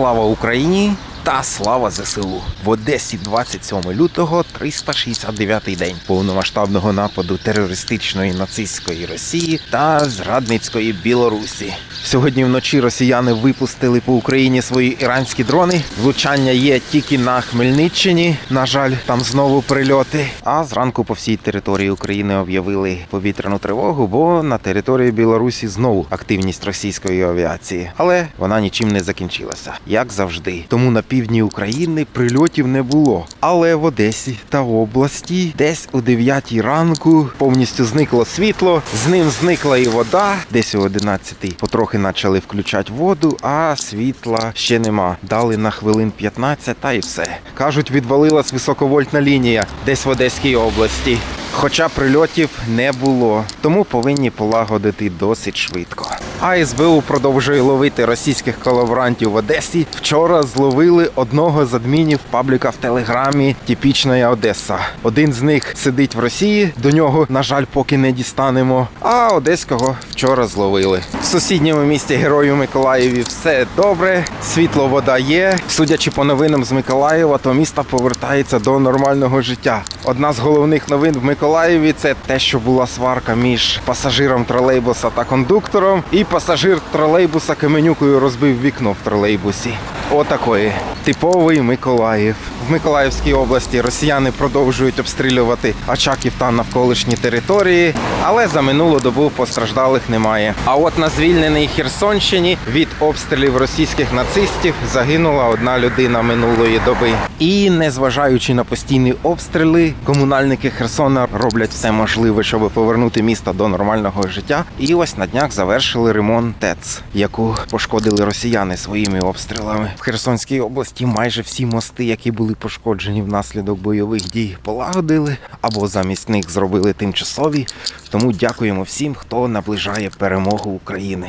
Слава Україні та слава ЗСУ! В Одесі 27 лютого 369-й день повномасштабного нападу терористичної нацистської Росії та зрадницької Білорусі. Сьогодні вночі росіяни випустили по Україні свої іранські дрони. Влучання є тільки на Хмельниччині. На жаль, там знову прильоти. А зранку по всій території України об'явили повітряну тривогу, бо на території Білорусі знову активність російської авіації. Але вона нічим не закінчилася, як завжди. Тому на півдні України прильотів не було. Але в Одесі та області десь о 9 ранку повністю зникло світло, з ним зникла і вода. Десь о 11 потрохи почали включати воду, а світла ще нема. Дали на хвилин 15 та й все. Кажуть, відвалилась високовольтна лінія десь в Одеській області. Хоча прильотів не було, тому повинні полагодити досить швидко. А СБУ продовжує ловити російських колаборантів в Одесі. Вчора зловили одного з адмінів пабліка в телеграмі Тіпічна Одеса. Один з них сидить в Росії, до нього, на жаль, поки не дістанемо. А одеського вчора зловили. В сусідньому місті Герою Миколаєві все добре. Світло, вода є. Судячи по новинам з Миколаєва, то місто повертається до нормального життя. Одна з головних новин в Миколаєві це те, що була сварка між пасажиром тролейбуса та кондуктором, і пасажир тролейбуса каменюкою розбив вікно в тролейбусі. Отакої. Типовий Миколаїв. В Миколаївській області росіяни продовжують обстрілювати Очаків та навколишні території, але за минулу добу постраждалих немає. А от на звільненій Херсонщині від обстрілів російських нацистів загинула одна людина минулої доби. І незважаючи на постійні обстріли, комунальники Херсона роблять все можливе, щоб повернути місто до нормального життя. І ось на днях завершили ремонт ТЕЦ, яку пошкодили росіяни своїми обстрілами. Херсонській області майже всі мости, які були пошкоджені внаслідок бойових дій, полагодили або замість них зробили тимчасові. Тому дякуємо всім, хто наближає перемогу України.